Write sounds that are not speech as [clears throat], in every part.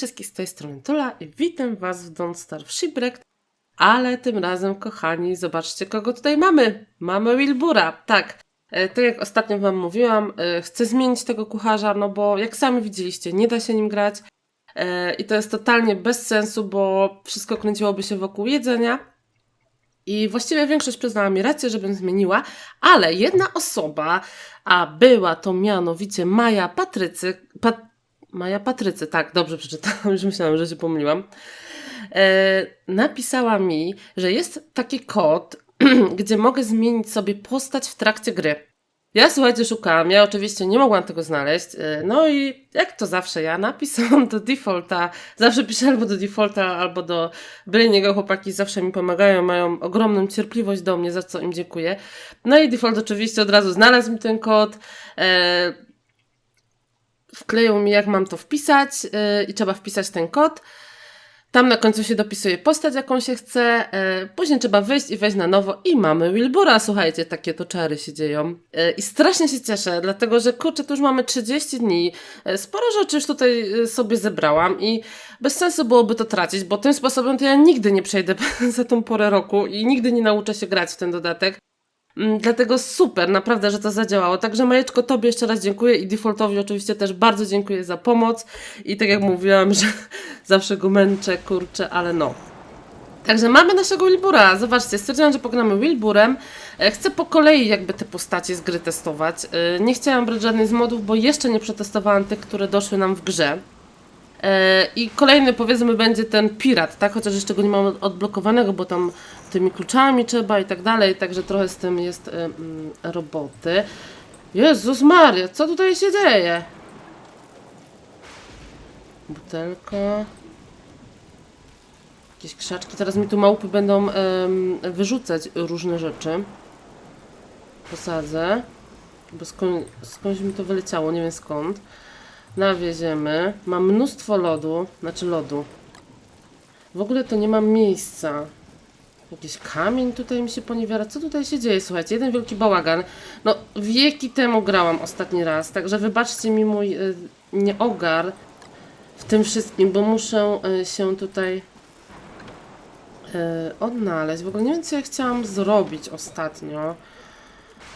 Wszystkich z tej strony Tula i witam Was w Don't Starve Shipwrecked. Ale tym razem, kochani, zobaczcie kogo tutaj mamy. Mamy Wilbura, tak. E, tak jak ostatnio Wam mówiłam, e, chcę zmienić tego kucharza, no bo jak sami widzieliście, nie da się nim grać. E, I to jest totalnie bez sensu, bo wszystko kręciłoby się wokół jedzenia. I właściwie większość przyznała mi rację, żebym zmieniła, ale jedna osoba, a była to mianowicie Maja Patrycy, Pat, Maja Patrycy, tak, dobrze przeczytałam, [laughs] już myślałam, że się pomyliłam, e, napisała mi, że jest taki kod, [clears throat] gdzie mogę zmienić sobie postać w trakcie gry. Ja słuchajcie, szukałam, ja oczywiście nie mogłam tego znaleźć, e, no i jak to zawsze ja napisałam do defaulta, zawsze piszę albo do defaulta, albo do Brainiego, chłopaki zawsze mi pomagają, mają ogromną cierpliwość do mnie, za co im dziękuję. No i default oczywiście od razu znalazł mi ten kod, e, wkleją mi jak mam to wpisać e, i trzeba wpisać ten kod. Tam na końcu się dopisuje postać, jaką się chce. E, później trzeba wyjść i wejść na nowo i mamy Wilbura. Słuchajcie, takie to czary się dzieją. E, I strasznie się cieszę, dlatego że kurczę, tu już mamy 30 dni. E, sporo rzeczy już tutaj e, sobie zebrałam i bez sensu byłoby to tracić, bo tym sposobem to ja nigdy nie przejdę [laughs] za tą porę roku i nigdy nie nauczę się grać w ten dodatek. Mm, Dlatego super, naprawdę, że to zadziałało. Także Majeczko, Tobie jeszcze raz dziękuję i Defaultowi oczywiście też bardzo dziękuję za pomoc. I tak jak mówiłam, [laughs] że zawsze go męczę, kurczę, ale no. Także mamy naszego Wilbura. Zobaczcie, stwierdziłam, że pogramy Wilburem. E, Chcę po kolei jakby te postacie z gry testować. E, Nie chciałam brać żadnej z modów, bo jeszcze nie przetestowałam tych, które doszły nam w grze. E, I kolejny powiedzmy będzie ten pirat, tak? Chociaż jeszcze go nie mam odblokowanego, bo tam tymi kluczami trzeba i tak dalej, także trochę z tym jest e, mm, roboty. Jezus Maria, co tutaj się dzieje? Butelka. Jakieś krzaczki. Teraz mi tu małpy będą em, wyrzucać różne rzeczy. Posadzę. Bo skąd, skądś mi to wyleciało, nie wiem skąd. Nawieziemy. Mam mnóstwo lodu, znaczy lodu. W ogóle to nie mam miejsca. Jakiś kamień tutaj mi się poniewiera. Co tutaj się dzieje? Słuchajcie, jeden wielki bałagan. No, wieki temu grałam ostatni raz, także wybaczcie mi mój y, nieogar w tym wszystkim, bo muszę y, się tutaj y, odnaleźć. W ogóle nie wiem, co ja chciałam zrobić ostatnio.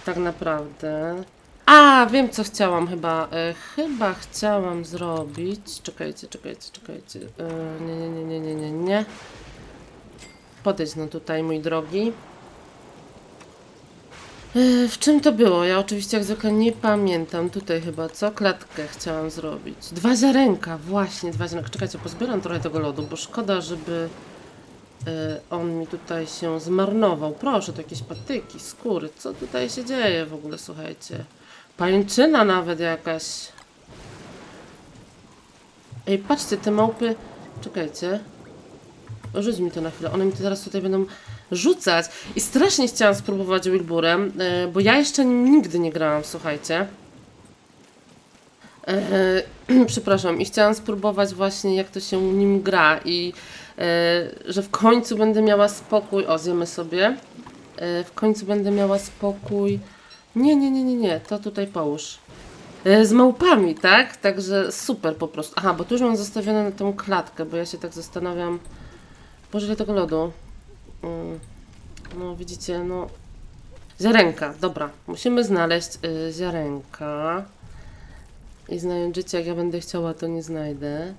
Tak naprawdę. A, wiem co chciałam chyba. E, chyba chciałam zrobić. Czekajcie, czekajcie, czekajcie. E, nie, nie, nie, nie, nie, nie, nie. Podejdź no tutaj, mój drogi. W czym to było? Ja oczywiście jak zwykle nie pamiętam. Tutaj chyba co? Klatkę chciałam zrobić. Dwa ziarenka, właśnie, dwa ziarenka. Czekajcie, pozbieram trochę tego lodu, bo szkoda, żeby e, on mi tutaj się zmarnował. Proszę, to jakieś patyki, skóry. Co tutaj się dzieje w ogóle, słuchajcie? Pańczyna nawet jakaś. Ej, patrzcie, te małpy... Czekajcie. Rzuć mi to na chwilę. One mi to zaraz tutaj będą rzucać. I strasznie chciałam spróbować Wilburem, e, bo ja jeszcze nim nigdy nie grałam, słuchajcie. E, [clears throat] przepraszam. I chciałam spróbować właśnie, jak to się nim gra i e, że w końcu będę miała spokój. O, zjemy sobie. E, w końcu będę miała spokój. Nie, nie, nie, nie, nie, to tutaj połóż. E, Z małpami, tak? Także super po prostu. Aha, bo tu już mam zostawione na tą klatkę, bo ja się tak zastanawiam. Ile tego lodu. Mm, No, widzicie, no. Ziarenka, dobra. Musimy znaleźć y, ziarenka. I znając życie, jak ja będę chciała, to nie znajdę.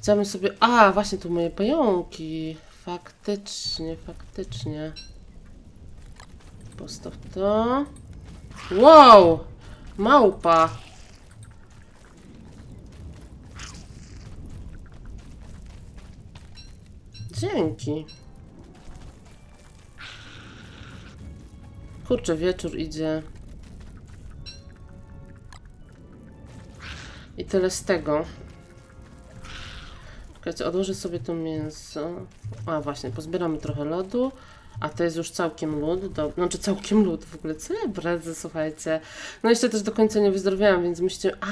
Chciałabym sobie... A, właśnie tu moje pająki. Faktycznie, faktycznie. Postaw to. Wow! Małpa! Dzięki. Kurczę, wieczór idzie. I tyle z tego. Czekajcie, odłożę sobie to mięso. A właśnie, pozbieramy trochę lodu. A to jest już całkiem lód. Do... Znaczy całkiem lód w ogóle. Bredzę, słuchajcie. No jeszcze też do końca nie wyzdrowiałam, więc myślcie... A,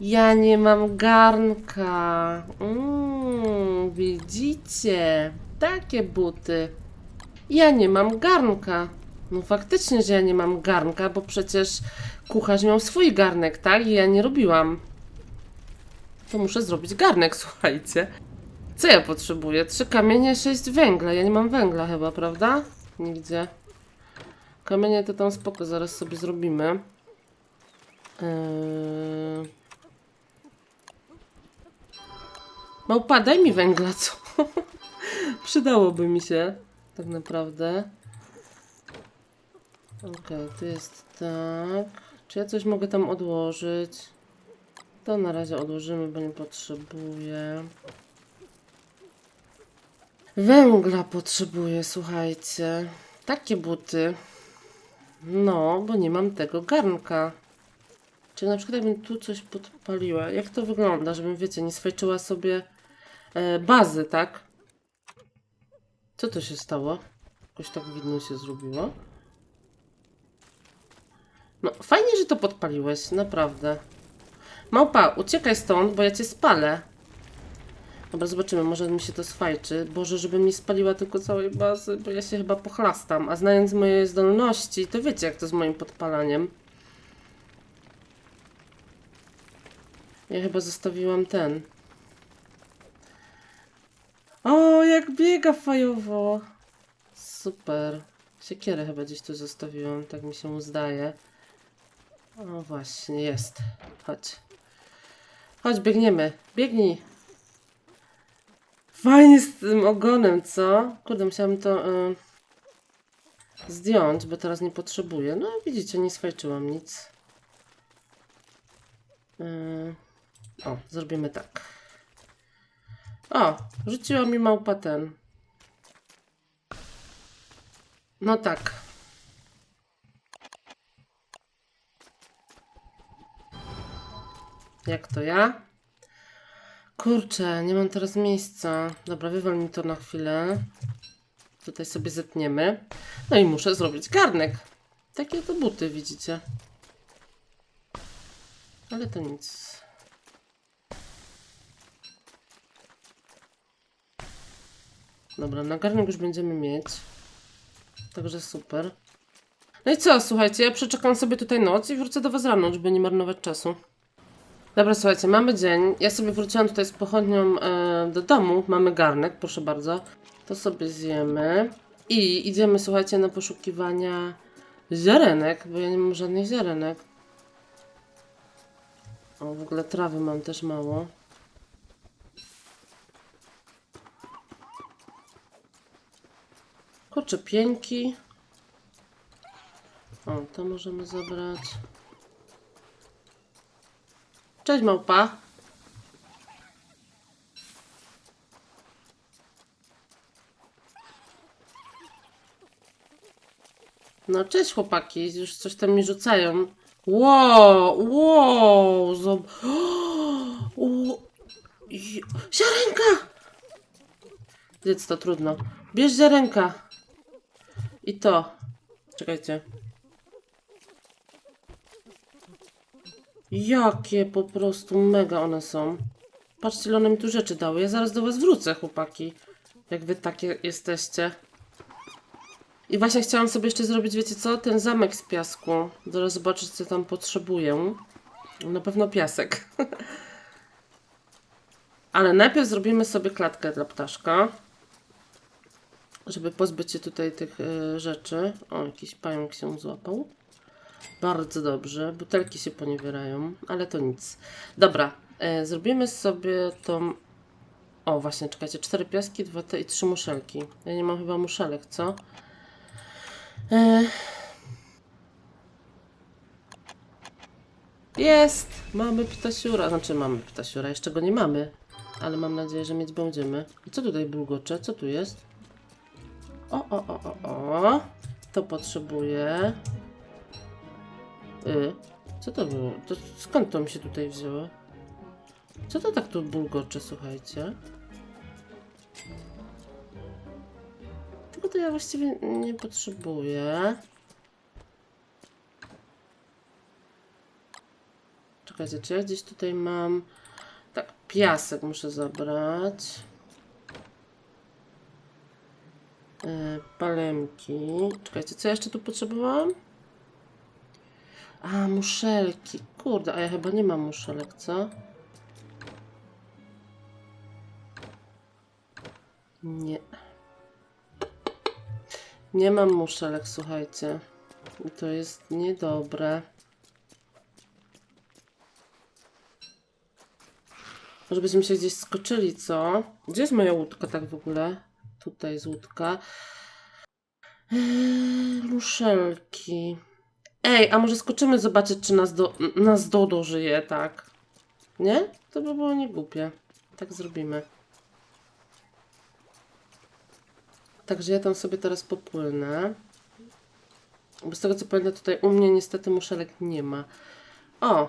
Ja nie mam garnka. Mm, widzicie? Takie buty. Ja nie mam garnka. No faktycznie, że ja nie mam garnka, bo przecież kucharz miał swój garnek, tak? I ja nie robiłam. to muszę zrobić garnek, [laughs] słuchajcie. Co ja potrzebuję? Trzy kamienie, sześć węgla. Ja nie mam węgla chyba, prawda? Nigdzie. Kamienie to tam spoko, zaraz sobie zrobimy. Yy... Małpa, daj mi węgla, co? [laughs] Przydałoby mi się, tak naprawdę. Okej, tu jest tak. Czy ja coś mogę tam odłożyć? To na razie odłożymy, bo nie potrzebuję. Węgla potrzebuję, słuchajcie. Takie buty. No, bo nie mam tego garnka. Czy na przykład jakbym tu coś podpaliła? Jak to wygląda, żebym, wiecie, nie swajczyła sobie e, bazy, tak? Co to się stało? Jakoś tak widno się zrobiło. No, fajnie, że to podpaliłeś, naprawdę. Małpa, uciekaj stąd, bo ja cię spalę. Dobra, zobaczymy, może mi się to sfajczy. Boże, żebym nie spaliła tylko całej bazy, bo ja się chyba pochlastam. A znając moje zdolności, to wiecie, jak to z moim podpalaniem. Ja chyba zostawiłam ten. O, jak biega fajowo. Super. Siekierę chyba gdzieś tu zostawiłam, tak mi się zdaje. O właśnie, jest. Chodź. Chodź, biegniemy. Biegnij. Fajnie z tym ogonem, co? Kurde, musiałam to y, zdjąć, bo teraz nie potrzebuję. No, widzicie, nie swajczyłam nic. Y, o, zrobimy tak. O, rzuciła mi małpa ten. No tak. Jak to ja? Kurczę, nie mam teraz miejsca. Dobra, wywal mi to na chwilę. Tutaj sobie zetniemy. No i muszę zrobić garnek. Takie to buty, widzicie. Ale to nic. Dobra, na garnek już będziemy mieć. Także super. No i co, słuchajcie, ja przeczekam sobie tutaj noc i wrócę do was rano, żeby nie marnować czasu. Dobra, słuchajcie, mamy dzień. Ja sobie wróciłam tutaj z pochodnią e, do domu. Mamy garnek, proszę bardzo. To sobie zjemy. I idziemy, słuchajcie, na poszukiwania ziarenek, bo ja nie mam żadnych ziarenek. O, w ogóle trawy mam też mało. Kurczę, pięki. O, to możemy zabrać. Cześć małpa. No cześć chłopaki, już coś tam mi rzucają. Wow, wow, zob... [gasps] Ziarenka! Zjedz to trudno. Bierz ziarenka. I to. Czekajcie. Jakie po prostu mega one są. Patrzcie, ile one mi tu rzeczy dały. Ja zaraz do was wrócę, chłopaki. Jak wy takie jesteście. I właśnie chciałam sobie jeszcze zrobić, wiecie co? Ten zamek z piasku. Zaraz zobaczyć, co tam potrzebuję. Na pewno piasek. [laughs] Ale najpierw zrobimy sobie klatkę dla ptaszka. Żeby pozbyć się tutaj tych y, rzeczy. O, jakiś pająk się złapał. Bardzo dobrze. Butelki się poniewierają, ale to nic. Dobra, e, zrobimy sobie tą. O, właśnie, czekajcie. Cztery piaski, dwa te i trzy muszelki. Ja nie mam chyba muszelek, co? E... Jest! Mamy ptasiura. Znaczy, mamy ptasiura. Jeszcze go nie mamy, ale mam nadzieję, że mieć będziemy. I co tutaj bulgocze? Co tu jest? O, o, o, o, o. To potrzebuję. Y, co to było? To skąd to mi się tutaj wzięło? Co to tak tu bulgocze, słuchajcie? Tego to ja właściwie nie potrzebuję. Czekajcie, czy ja gdzieś tutaj mam... Tak, piasek muszę zabrać. Y, palemki. Czekajcie, co ja jeszcze tu potrzebowałam? A, muszelki. Kurde, a ja chyba nie mam muszelek, co? Nie. Nie mam muszelek, słuchajcie. I to jest niedobre. Może byśmy się gdzieś skoczyli, co? Gdzie jest moja łódka tak w ogóle? Tutaj jest łódka. Eee, muszelki. Ej, a może skoczymy zobaczyć, czy nas, do, nas Dodo żyje, tak? Nie? To by było niegłupie. Tak zrobimy. Także ja tam sobie teraz popłynę. Bo z tego co pamiętam, tutaj u mnie niestety muszelek nie ma. O!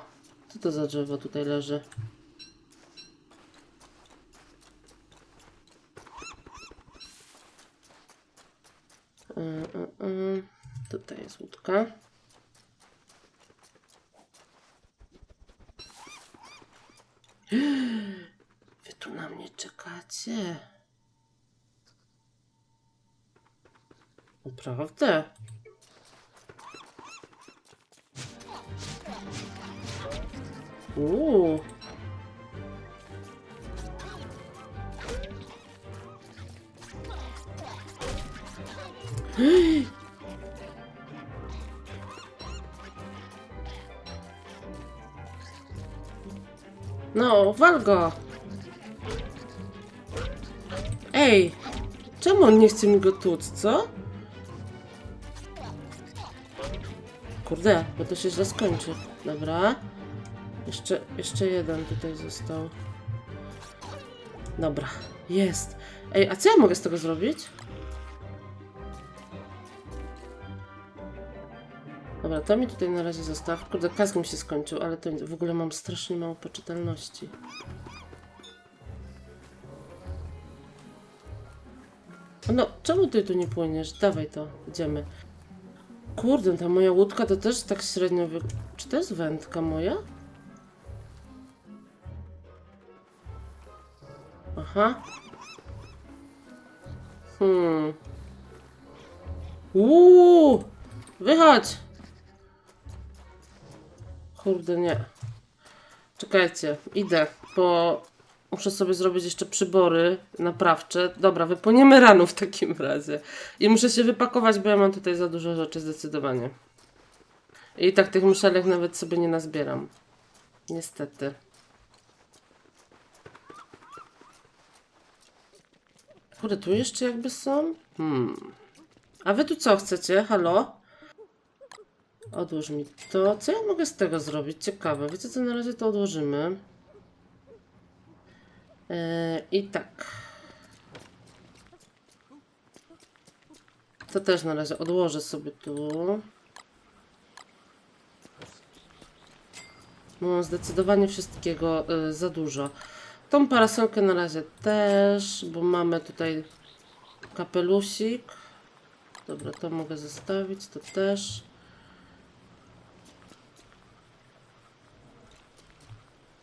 Co to za drzewo tutaj leży? Y, y, y. Łódka. [gasps] Wy tu na mnie czekacie. Naprawdę? No, wal go! Ej! Czemu on nie chce mi go tuc, co? Kurde, bo to się źle skończy. Dobra. Jeszcze, jeszcze jeden tutaj został. Dobra, jest. Ej, a co ja mogę z tego zrobić? To mi tutaj na razie zostaw. Kurde, kask mi się skończył, ale to w ogóle mam strasznie mało poczytalności. No, czemu ty tu nie płyniesz? Dawaj to, idziemy. Kurde, ta moja łódka to też tak średnio wy... Czy to jest wędka moja? Aha. Hmm. Uuu! Wychodź! Kurde, nie. Czekajcie, idę, bo muszę sobie zrobić jeszcze przybory naprawcze. Dobra, wypłyniemy rano w takim razie. I muszę się wypakować, bo ja mam tutaj za dużo rzeczy zdecydowanie. I tak tych muszelek nawet sobie nie nazbieram. Niestety. Kurde, tu jeszcze jakby są? Hmm. A wy tu co chcecie? Halo? Odłóż mi to. Co ja mogę z tego zrobić? Ciekawe. Wiecie co, na razie to odłożymy. Eee, I tak. To też na razie odłożę sobie tu. Mam zdecydowanie wszystkiego y, za dużo. Tą parasolkę na razie też, bo mamy tutaj kapelusik. Dobra, to mogę zostawić, to też.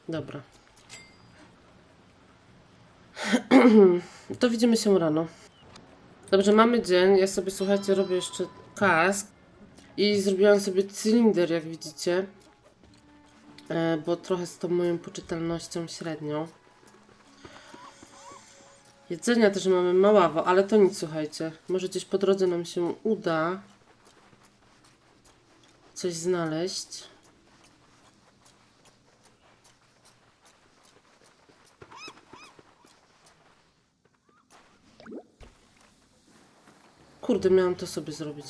Dobra. [clears throat] To widzimy się rano. Dobrze, mamy dzień. Ja sobie, słuchajcie, robię jeszcze kask. I zrobiłam sobie cylinder, jak widzicie. E, bo trochę z tą moją poczytalnością średnią. Jedzenia też mamy maławo, ale to nic, słuchajcie. Może gdzieś po drodze nam się uda coś znaleźć. Kurde, miałam to sobie zrobić.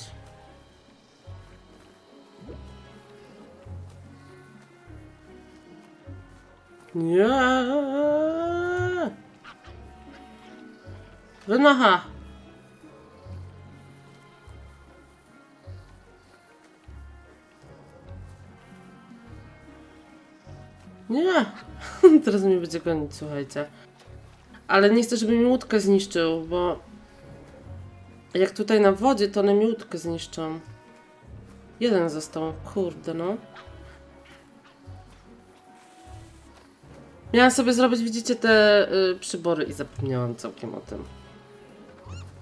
Nie. Wynocha. Nie. [laughs] Teraz mnie będzie gonić, słuchajcie. Ale nie chcę, żeby mi łódkę zniszczył, bo jak tutaj na wodzie, to one mi łódkę zniszczą. Jeden został. Kurde, no. Miałam sobie zrobić, widzicie, te y, przybory i zapomniałam całkiem o tym.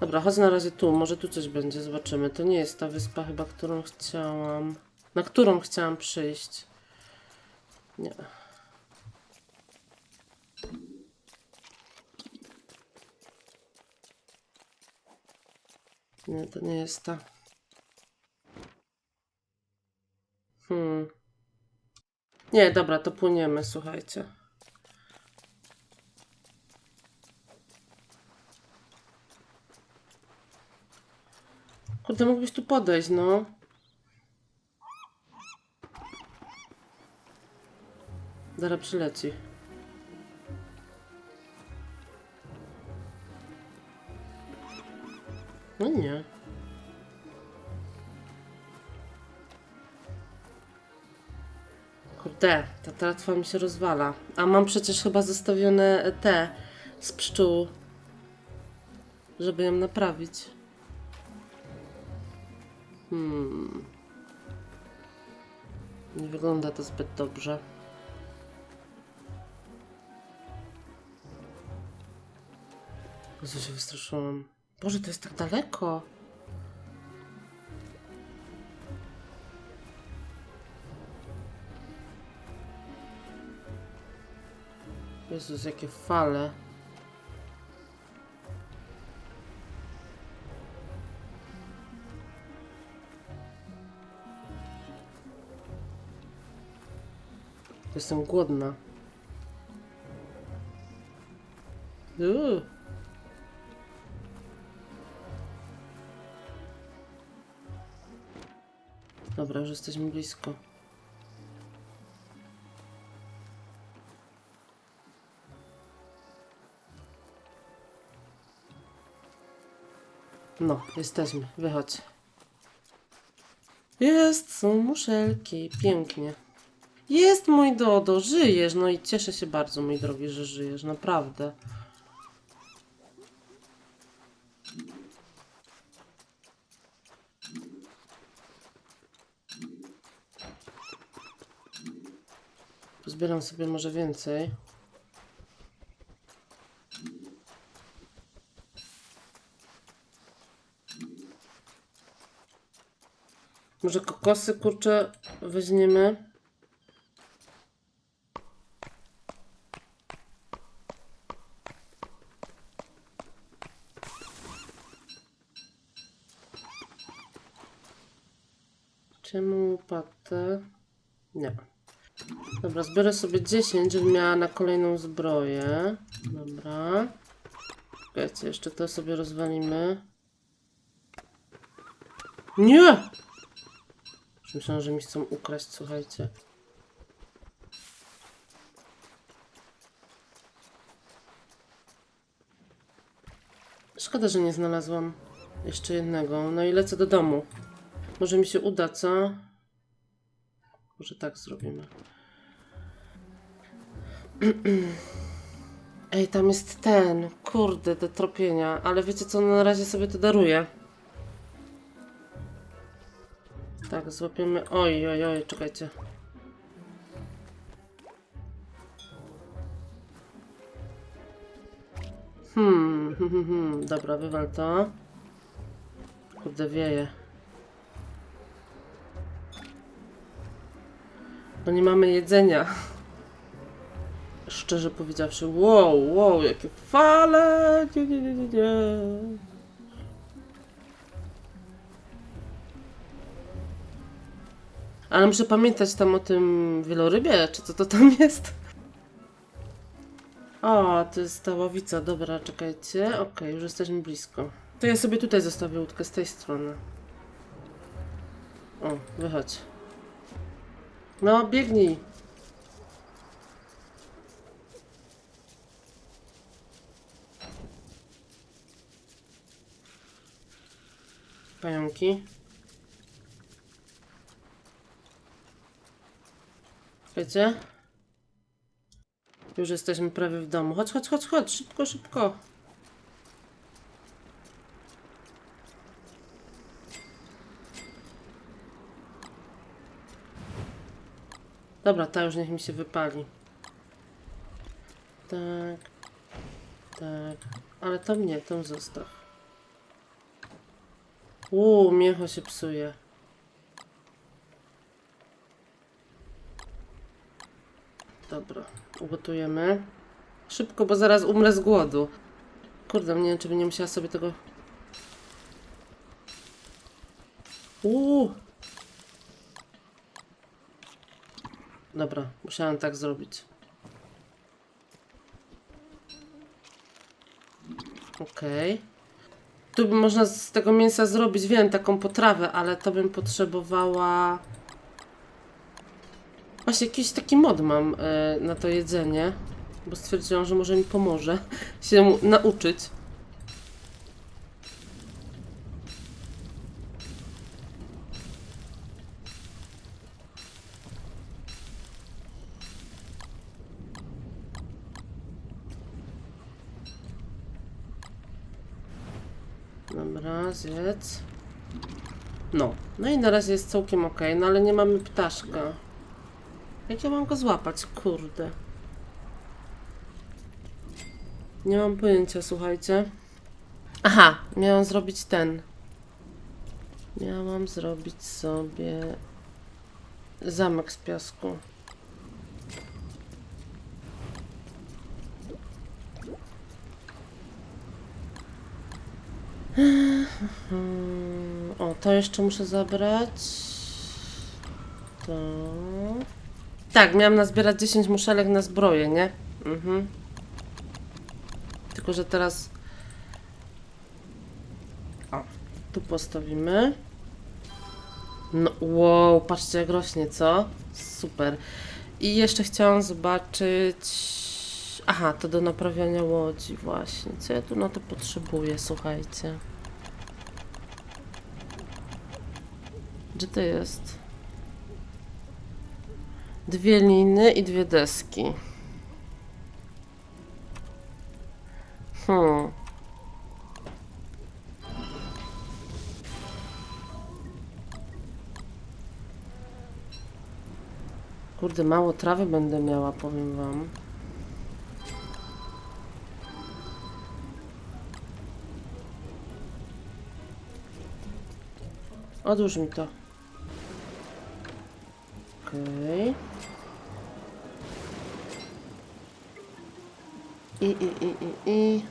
Dobra, chodź na razie tu. Może tu coś będzie, zobaczymy. To nie jest ta wyspa chyba, którą chciałam... Na którą chciałam przyjść. Nie. Nie, to nie jest ta. Hmm. Nie, dobra, to płyniemy, słuchajcie. Kurde, mógłbyś tu podejść, no. Zaraz przyleci. No nie. Kurde, ta tratwa mi się rozwala. A mam przecież chyba zostawione te z pszczół, żeby ją naprawić. Hmm. Nie wygląda to zbyt dobrze. Jezu, się wystraszyłam. Boże, to jest tak daleko. Jezus, jakie fale. Jestem głodna. Uuu. Dobra, już jesteśmy blisko. No, jesteśmy. Wychodź. Jest, są muszelki. Pięknie. Jest, mój Dodo, żyjesz. No i cieszę się bardzo, mój drogi, że żyjesz. Naprawdę. Pozbieram sobie może więcej. Może kokosy, kurczę, weźmiemy. Czemu łopatę? Nie. Dobra, zbiorę sobie 10, żebym miała na kolejną zbroję. Dobra. Czekajcie, jeszcze to sobie rozwalimy. Nie! Myślałam, że mi chcą ukraść, słuchajcie. Szkoda, że nie znalazłam jeszcze jednego. No i lecę do domu. Może mi się uda, co? Może tak zrobimy. [clears throat] Ej, tam jest ten. Kurde, do tropienia. Ale wiecie co, na razie sobie to daruję. Tak, złapiemy. Oj, oj, oj, czekajcie. Hmm, [laughs] hmm, hmm, hmm. dobra, wywal to. Kurde, wieje. No nie mamy jedzenia. [laughs] Szczerze powiedziawszy, wow, wow, jakie fale! Nie, nie, nie, nie, nie. Ale muszę pamiętać tam o tym wielorybie, czy co to tam jest? O, to jest ta ławica, dobra, czekajcie. Okej, już jesteśmy blisko. To ja sobie tutaj zostawię łódkę z tej strony. O, wychodź. No, biegnij. Pająki. Wiecie? Już jesteśmy prawie w domu. Chodź, chodź, chodź, chodź. Szybko, szybko. Dobra, ta już niech mi się wypali. Tak. Tak. Ale to mnie, tą zostaw. Uuu, miecho się psuje. Dobra, ugotujemy. Szybko, bo zaraz umrę z głodu. Kurde, nie wiem, czy bym nie musiała sobie tego... Uuu. Dobra, musiałam tak zrobić. Okej. Tu można z tego mięsa zrobić, wiem, taką potrawę, ale to bym potrzebowała... Właśnie jakiś taki mod mam e, na to jedzenie, bo stwierdziłam, że może mi pomoże się nauczyć. Dobra. No, no i na razie jest całkiem ok, no ale nie mamy ptaszka. Jak ja mam go złapać, kurde? Nie mam pojęcia, słuchajcie. Aha, miałam zrobić ten. Miałam zrobić sobie zamek z piasku. To jeszcze muszę zabrać. To. Tak, miałam nazbierać 10 muszelek na zbroję, nie? Mhm. Tylko, że teraz. O, tu postawimy. No, wow, patrzcie jak rośnie, co? Super. I jeszcze chciałam zobaczyć. Aha, to do naprawiania łodzi, właśnie. Co ja tu na to potrzebuję, słuchajcie. Gdzie to jest? Dwie liny i dwie deski. Hmm. Kurde, mało trawy będę miała, powiem wam. Odłóż mi to. Okej. I, i, i, i, i.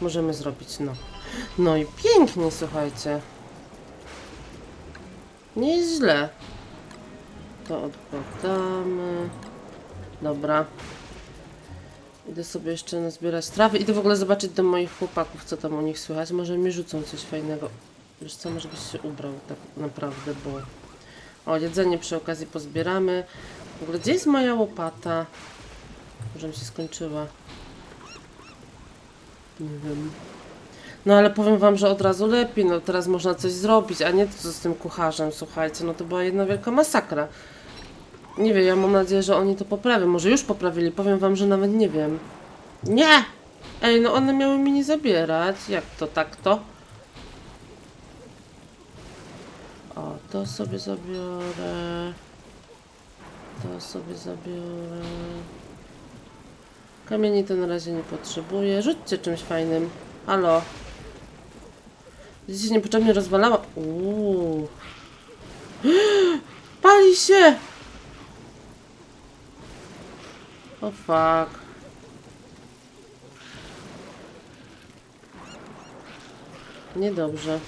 Możemy zrobić, no. No i pięknie, słuchajcie. Nie jest źle. To odkładamy. Dobra. Idę sobie jeszcze nazbierać trawy. Idę w ogóle zobaczyć do moich chłopaków, co tam u nich słychać. Może mi rzucą coś fajnego. Wiesz co, może byś się ubrał tak naprawdę, bo... O, jedzenie przy okazji pozbieramy. W ogóle, gdzie jest moja łopata? Może mi się skończyła. Nie wiem. No ale powiem wam, że od razu lepiej, no teraz można coś zrobić, a nie to co z tym kucharzem, słuchajcie, no to była jedna wielka masakra. Nie wiem, ja mam nadzieję, że oni to poprawią, może już poprawili, powiem wam, że nawet nie wiem. Nie! Ej, no one miały mi nie zabierać, jak to, tak to? O, to sobie zabiorę. To sobie zabiorę. Kamieni to na razie nie potrzebuję. Rzućcie czymś fajnym. Halo. Gdzieś niepotrzebnie rozwalała. Uuu. [gasps] Pali się! O fuck. Niedobrze.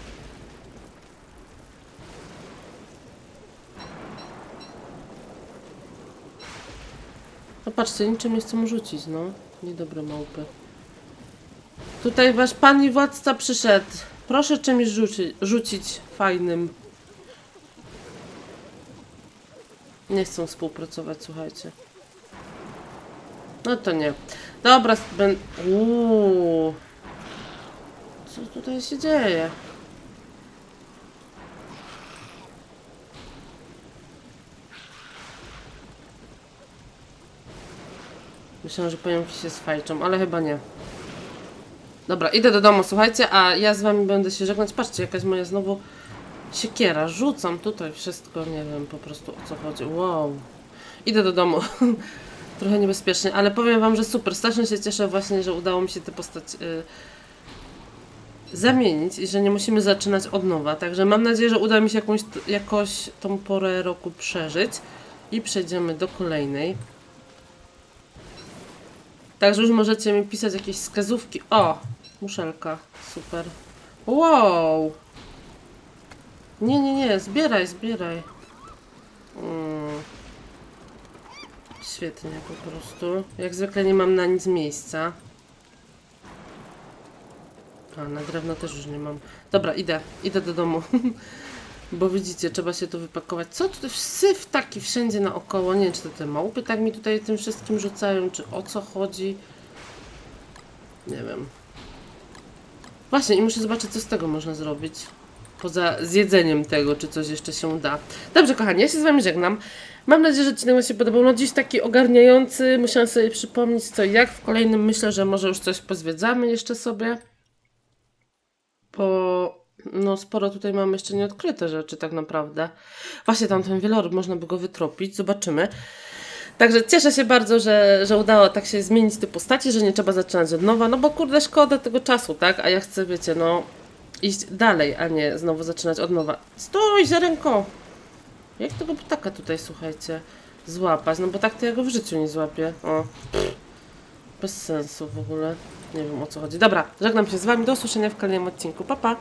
No patrzcie, niczym nie chcą rzucić, no. Niedobre małpy. Tutaj wasz pan i władca przyszedł. Proszę czymś rzuci rzucić fajnym. Nie chcą współpracować, słuchajcie. No to nie. Dobra, ben... Uuu. Co tutaj się dzieje? Myślałam, że pająki się sfajczą, ale chyba nie. Dobra, idę do domu, słuchajcie, a ja z wami będę się żegnać. Patrzcie, jakaś moja znowu siekiera. Rzucam tutaj wszystko, nie wiem po prostu o co chodzi. Wow. Idę do domu. [laughs] Trochę niebezpiecznie, ale powiem wam, że super. Strasznie się cieszę właśnie, że udało mi się tę postać y, zamienić i że nie musimy zaczynać od nowa. Także mam nadzieję, że uda mi się jakąś, jakoś tą porę roku przeżyć i przejdziemy do kolejnej. Także już możecie mi pisać jakieś wskazówki. O! Muszelka. Super. Wow! Nie, nie, nie, zbieraj, zbieraj. Mm. Świetnie po prostu. Jak zwykle nie mam na nic miejsca. A, na drewno też już nie mam. Dobra, idę, idę do domu. [laughs] Bo widzicie, trzeba się tu wypakować. Co tu syf taki wszędzie naokoło? Nie wiem, czy to te małpy tak mi tutaj tym wszystkim rzucają, czy o co chodzi. Nie wiem. Właśnie, i muszę zobaczyć, co z tego można zrobić. Poza zjedzeniem tego, czy coś jeszcze się da. Dobrze, kochani, ja się z Wami żegnam. Mam nadzieję, że odcinek się podobał. No dziś taki ogarniający. Musiałam sobie przypomnieć co jak. W kolejnym myślę, że może już coś pozwiedzamy jeszcze sobie. Bo no sporo tutaj mam jeszcze nieodkryte rzeczy tak naprawdę. Właśnie tam ten wieloryb, można by go wytropić. Zobaczymy. Także cieszę się bardzo, że, że udało tak się zmienić te postacie, że nie trzeba zaczynać od nowa, no bo kurde szkoda tego czasu, tak? A ja chcę, wiecie, no iść dalej, a nie znowu zaczynać od nowa. Stój, ziarenko! Jak tego ptaka tutaj, słuchajcie, złapać? No bo tak to ja go w życiu nie złapię. O. Bez sensu w ogóle. Nie wiem o co chodzi. Dobra, żegnam się z wami. Do usłyszenia w kolejnym odcinku. Pa, pa!